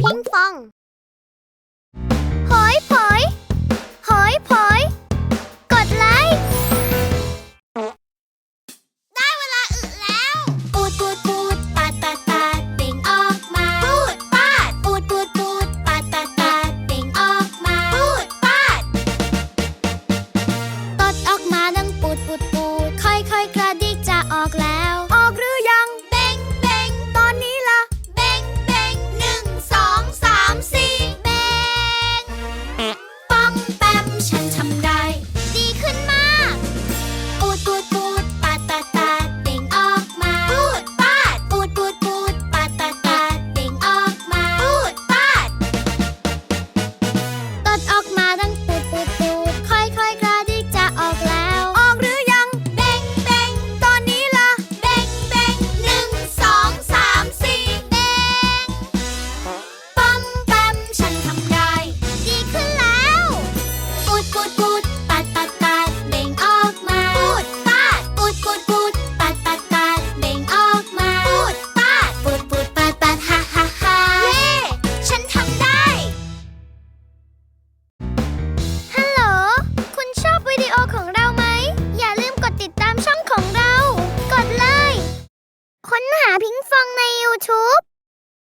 พิงฟอง หอยผอย หอยผอย กดไลค์ ได้เวลาอึแล้ว ปูดปูดปูดปาดปาดปาดติ่งออกมา ปูดปาด ปูดปูดปูดปาดปาดปาดติ่งออกมา ปูดปาด ตดออกมาดังปูดปูดปูดค่อยค่อยกระ ดออกมา ฟังใน YouTube